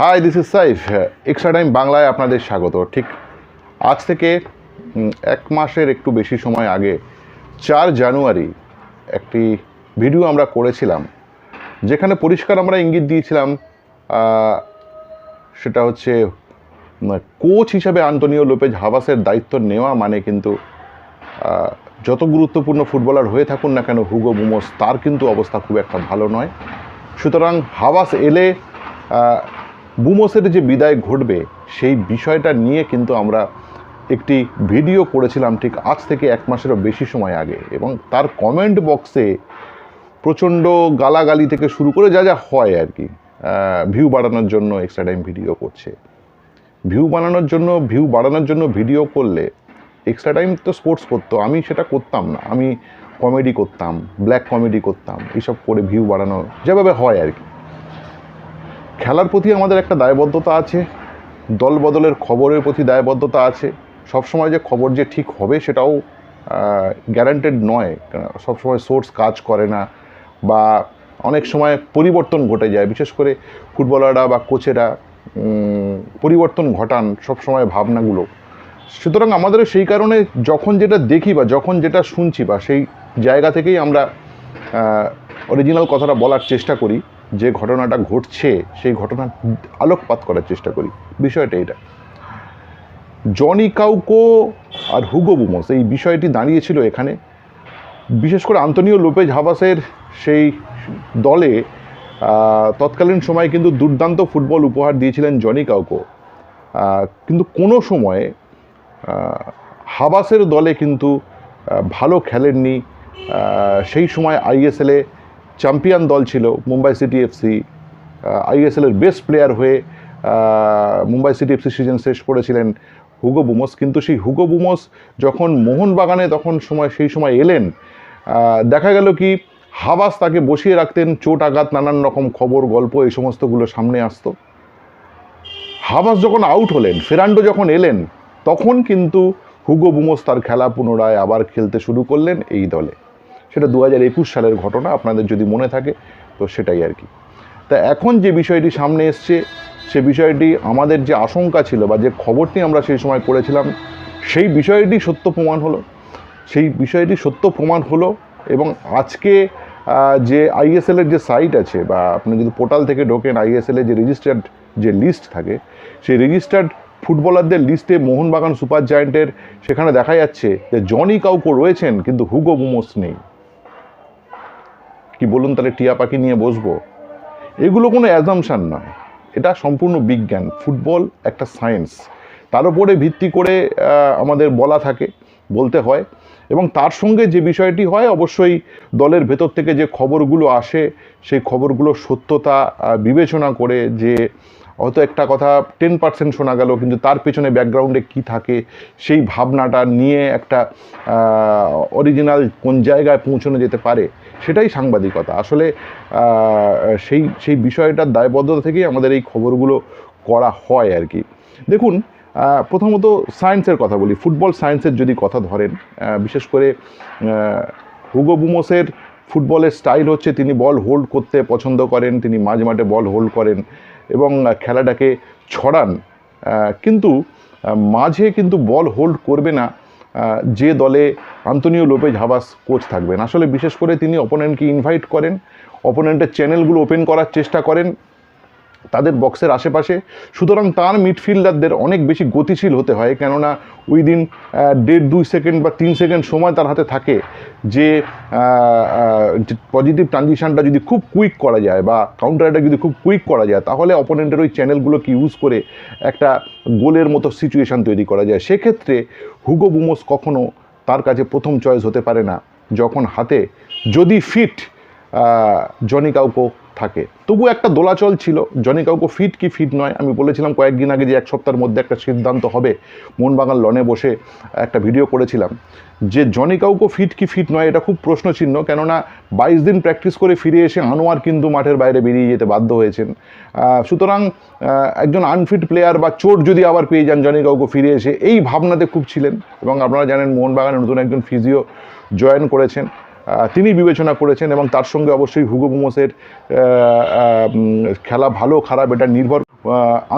Hi this is Saif extra time বাংলায় আপনাদের স্বাগত। ঠিক আজ থেকে এক মাসের একটু বেশি সময় আগে, চার জানুয়ারি একটি ভিডিও আমরা করেছিলাম, যেখানে পরিষ্কার আমরা ইঙ্গিত দিয়েছিলাম সেটা হচ্ছে কোচ হিসাবে আন্তনিও লোপেজ হাভাসের দায়িত্ব নেওয়া মানে কিন্তু যত গুরুত্বপূর্ণ ফুটবলার হয়ে থাকুন না কেন হুগো বুমোস তার কিন্তু অবস্থা খুব একটা ভালো নয়। সুতরাং হাওয়াস এলে বুমোসের যে বিদায় ঘটবে, সেই বিষয়টা নিয়ে কিন্তু আমরা একটি ভিডিও করেছিলাম ঠিক আজ থেকে এক মাসেরও বেশি সময় আগে এবং তার কমেন্ট বক্সে প্রচণ্ড গালাগালি থেকে শুরু করে যা যা হয় আর কি ভিউ বাড়ানোর জন্য এক্সট্রা টাইম ভিডিও করছে। ভিউ বানানোর জন্য ভিউ বাড়ানোর জন্য ভিডিও করলে এক্সট্রা টাইম তো স্পোর্টস করতো, আমি সেটা করতাম না। আমি কমেডি করতাম ব্ল্যাক কমেডি করতাম এইসব করে ভিউ বাড়ানো যেভাবে হয় আর কি। খেলার প্রতি আমাদের একটা দায়বদ্ধতা আছে, দল বদলের খবরের প্রতি দায়বদ্ধতা আছে। সবসময় যে খবর যে ঠিক হবে সেটাও গ্যারান্টেড নয়। সবসময় সোর্স কাজ করে না বা অনেক সময় পরিবর্তন ঘটে যায়। বিশেষ করে ফুটবলাররা বা কোচেরা পরিবর্তন ঘটান সবসময় ভাবনাগুলো। সুতরাং আমাদেরও সেই কারণে যখন যেটা দেখি বা যখন যেটা শুনছি বা সেই জায়গা থেকেই আমরা অরিজিনাল কথাটা বলার চেষ্টা করি। যে ঘটনাটা ঘটছে, সেই ঘটনা আলোকপাত করার চেষ্টা করি। বিষয়টা এটা। জনি কাউকো আর হুগো বুমোস এই বিষয়টি দাঁড়িয়েছিল এখানে। বিশেষ করে আন্তনিও লোপেজ হাবাসের সেই দলে তৎকালীন সময়ে কিন্তু দুর্দান্ত ফুটবল উপহার দিয়েছিলেন জনি কাউকো। কিন্তু কোনো সময়ে হাবাসের দলে কিন্তু ভালো খেলেননি। সেই সময় আইএসএলে চ্যাম্পিয়ন দল ছিল মুম্বাই সিটি এফসি আইএসএলের বেস্ট প্লেয়ার হয়ে মুম্বাই সিটি এফসি সিজন শেষ করেছিলেন হুগো বুমোস। কিন্তু সেই হুগো বুমোস যখন মোহনবাগানে তখন সময়, সেই সময় এলেন দেখা গেল কি, হাবাস তাকে বসিয়ে রাখতেন, চোট আঘাত, নানান রকম খবর, গল্প, এই সমস্তগুলো সামনে আসতো। হাবাস যখন আউট হলেন, ফেরান্ডো যখন এলেন, তখন কিন্তু হুগো বুমোস তার খেলা পুনরায় আবার খেলতে শুরু করলেন এই দলে। সেটা দু হাজার একুশ সালের ঘটনা, আপনাদের যদি মনে থাকে, তো সেটাই আর কি। তা এখন যে বিষয়টি সামনে এসছে, সে বিষয়টি আমাদের যে আশঙ্কা ছিল বা যে খবরটি আমরা সেই সময় করেছিলাম, সেই বিষয়টি সত্য প্রমাণ হলো। সেই বিষয়টি সত্য প্রমাণ হলো এবং আজকে যে আইএসএল এর যে সাইট আছে বা আপনি যদি পোর্টাল থেকে ঢোকেন আইএসএল এর যে রেজিস্টার্ড যে লিস্ট থাকে, সেই রেজিস্টার্ড ফুটবলারদের লিস্টে মোহনবাগান সুপার জায়েন্টের সেখানে দেখা যাচ্ছে যে জনি কাউকো রয়েছেন, কিন্তু হুগো বুমোস নেই। কি বলুন তাহলে টিয়া পাখি নিয়ে বসবো? এগুলো কোনো অ্যাজামশান নয়। এটা সম্পূর্ণ বিজ্ঞান, ফুটবল একটা সায়েন্স তার উপরে ভিত্তি করে আমাদের বলা থাকে, বলতে হয়। এবং তার সঙ্গে যে বিষয়টি হয়, অবশ্যই দলের ভেতর থেকে যে খবরগুলো আসে, সেই খবরগুলোর সত্যতা বিবেচনা করে যে হয়তো একটা কথা টেন পার্সেন্ট শোনা গেল, কিন্তু তার পেছনে ব্যাকগ্রাউন্ডে কি থাকে, সেই ভাবনাটা নিয়ে একটা অরিজিনাল কোন জায়গায় পৌঁছানো যেতে পারে সেটাই সাংবাদিকতা। আসলে সেই সেই বিষয়টার দায়বদ্ধতা থেকেই আমাদের এই খবরগুলো করা হয় আর কি। দেখুন প্রথমত সায়েন্সের কথা বলি। ফুটবল সায়েন্সের যদি কথা ধরেন বিশেষ করে হুগো বুমোসের ফুটবলের স্টাইল হচ্ছে তিনি বল হোল্ড করতে পছন্দ করেন, তিনি মাঝ মাঠে বল হোল্ড করেন এবং খেলাটাকে ছড়ান। কিন্তু মাঝে কিন্তু বল হোল্ড করবে না যে দলে আন্তনিও লোপেজ হাবাস কোচ থাকবেন। আসলে বিশেষ করে তিনি অপোনেন্টকে ইনভাইট করেন অপোনেন্টের চ্যানেলগুলো ওপেন করার চেষ্টা করেন। তাদের বক্সের আশেপাশে। সুতরাং তার মিডফিল্ডারদের অনেক বেশি গতিশীল হতে হয়, কেননা ওই দিন দেড়, দুই সেকেন্ড বা তিন সেকেন্ড সময় তার হাতে থাকে যে পজিটিভ ট্রানজিশানটা যদি খুব কুইক করা যায় বা কাউন্টারটা যদি খুব কুইক করা যায়, তাহলে অপোনেন্টের ওই চ্যানেলগুলোকে ইউজ করে একটা গোলের মতো সিচুয়েশান তৈরি করা যায়। সেক্ষেত্রে হুগো বুমোস কখনও তার কাছে প্রথম চয়েস হতে পারে না, যখন হাতে যদি ফিট জনি কাউকো থাকে। তবু একটা দোলাচল ছিল। জনি কাউকো ফিট কি ফিট নয়, আমি বলেছিলাম কয়েকদিন আগে যে এক সপ্তাহের মধ্যে একটা সিদ্ধান্ত হবে। মোহনবাগান লনে বসে একটা ভিডিও করেছিলাম। যে জনি কাউকো ফিট কি ফিট নয়, এটা খুব প্রশ্নচিহ্ন। কেননা বাইশ দিন প্র্যাকটিস করে ফিরে এসে আনোয়ার কিন্তু মাঠের বাইরে বেরিয়ে যেতে বাধ্য হয়েছেন। সুতরাং একজন আনফিট প্লেয়ার বা চোট যদি আবার পেয়ে যান জনি কাউকো ফিরে এসে, এই ভাবনাতে খুব ছিলেন। এবং আপনারা জানেন মোহনবাগানের নতুন একজন ফিজিও জয়েন করেছেন। তিনি বিবেচনা করেছেন এবং তার সঙ্গে অবশ্যই হুগো বুমোসের খেলা ভালো, খারাপ, এটা নির্ভর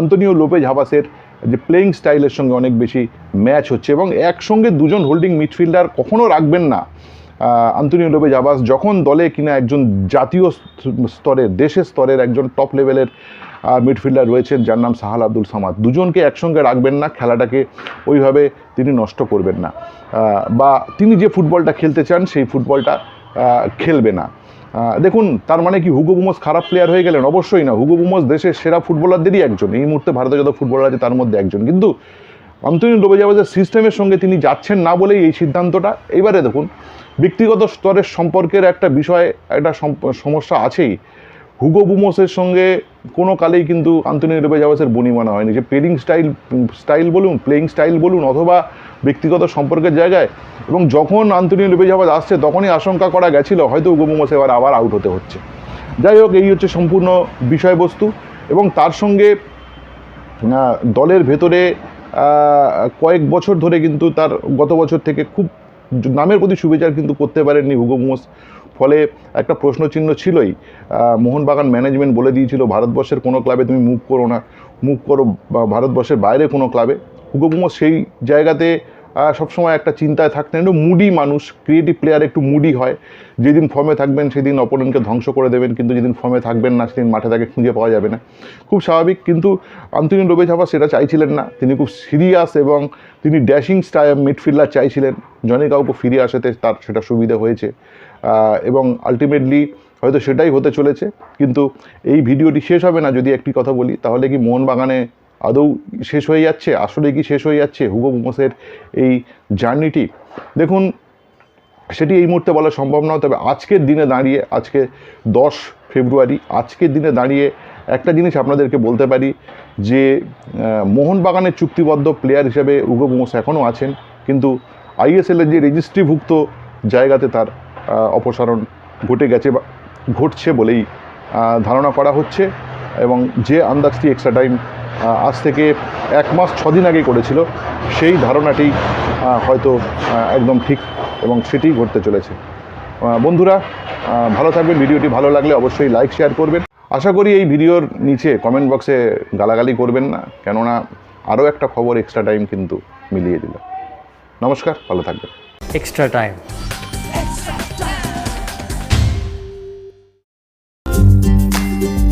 আন্তনিও লোপেজ হাবাসের যে প্লেয়িং স্টাইলের সঙ্গে অনেক বেশি ম্যাচ হচ্ছে এবং একসঙ্গে দুজন হোল্ডিং মিডফিল্ডার কখনও রাখবেন না। আন্তনিও লোপেজ হাবাস যখন দলে কিনা একজন জাতীয় স্তরের দেশের স্তরের একজন টপ লেভেলের মিডফিল্ডার রয়েছেন, যার নাম সাহাল আব্দুল সামাদ। দুজনকে একসঙ্গে রাখবেন না, খেলাটাকে ওইভাবে তিনি নষ্ট করবেন না। বা তিনি যে ফুটবলটা খেলতে চান, সেই ফুটবলটা খেলবে না। দেখুন, তার মানে কি, হুগো বুমোস খারাপ প্লেয়ার হয়ে গেলেন? অবশ্যই না। হুগো বুমোস দেশের সেরা ফুটবলারদেরই একজন। এই মুহূর্তে ভারতে যত ফুটবলার আছে, তার মধ্যে একজন। কিন্তু অন্তনি ডোবেজাবাজের সিস্টেমের সঙ্গে তিনি যাচ্ছেন না বলেই এই সিদ্ধান্তটা, এবারে দেখুন, ব্যক্তিগত স্তরের সম্পর্কের একটা বিষয়, একটা সমস্যা আছেই। হুগো বুমোসের সঙ্গে কোনো কালেই কিন্তু আন্তনি ডোবেজাবাসের বনিমানা হয়নি। যে প্লেয়িং স্টাইল স্টাইল বলুন প্লেয়িং স্টাইল বলুন, অথবা ব্যক্তিগত সম্পর্কের জায়গায়। এবং যখন আন্তনিও ডোবেজাবাজ আসছে, তখনই আশঙ্কা করা গেছিল, হয়তো হুগো বুমোস এবার আবার আউট হতে হচ্ছে। যাই হোক, এই হচ্ছে সম্পূর্ণ বিষয়বস্তু। এবং তার সঙ্গে দলের ভেতরে কয়েক বছর ধরে কিন্তু তার গত বছর থেকে খুব নামের প্রতি সুবিচার কিন্তু করতে পারেননি হুগো মোস ফলে একটা প্রশ্নচিহ্ন ছিলই। মোহনবাগান ম্যানেজমেন্ট বলে দিয়েছিল, ভারতবর্ষের কোনো ক্লাবে তুমি মুখ করো না। মুখ করো ভারতবর্ষের বাইরে কোনো ক্লাবে হুগো মোস সেই জায়গাতে সবসময় একটা চিন্তায় থাকতেন, একটু মুডি মানুষ ক্রিয়েটিভ প্লেয়ার একটু মুডি হয়। যেদিন ফর্মে থাকবেন সেদিন অপোনেন্টকে ধ্বংস করে দেবেন, কিন্তু যেদিন ফর্মে থাকবেন না সেদিন মাঠে তাকে খুঁজে পাওয়া যাবে না। খুব স্বাভাবিক, কিন্তু আন্তনি রোবে ছাপা সেটা চাইছিলেন না। তিনি খুব সিরিয়াস এবং তিনি ড্যাশিং স্টাই মিডফিল্ডার চাইছিলেন। জনি কাউকে ফিরে আসাতে তার সেটা সুবিধা হয়েছে। এবং আলটিমেটলি হয়তো সেটাই হতে চলেছে। কিন্তু এই ভিডিওটি শেষ হবে না, যদি একটি কথা বলি, তাহলে কি মোহনবাগানে আদৌ শেষ হয়ে যাচ্ছে? আসলে কি শেষ হয়ে যাচ্ছে? হুগো মোমোসের এই জার্নিটি? দেখুন, সেটি এই মুহূর্তে বলা সম্ভব নয়, তবে আজকের দিনে দাঁড়িয়ে, আজকে দশ ফেব্রুয়ারি, আজকের দিনে দাঁড়িয়ে একটা জিনিস আপনাদেরকে বলতে পারি যে মোহনবাগানের চুক্তিবদ্ধ প্লেয়ার হিসেবে উগো মোমোস এখনও আছেন, কিন্তু আইএসএলের যে রেজিস্ট্রিভুক্ত জায়গাতে তার অপসারণ ঘটে গেছে বা ঘটছে বলেই ধারণা করা হচ্ছে এবং যে আন্দাজটি এক্সট্রা টাইম আজ থেকে এক মাস ছদিন আগে করেছিল। সেই ধারণাটি হয়তো একদম ঠিক এবং সেটি ঘটতে চলেছে। বন্ধুরা ভালো থাকবেন, ভিডিওটি ভালো লাগলে অবশ্যই লাইক, শেয়ার করবেন। আশা করি এই ভিডিওর নিচে কমেন্ট বক্সে গালাগালি করবেন না, কেননা আরও একটা খবর এক্সট্রা টাইম কিন্তু মিলিয়ে দিল। নমস্কার, ভালো থাকবেন। Extra time.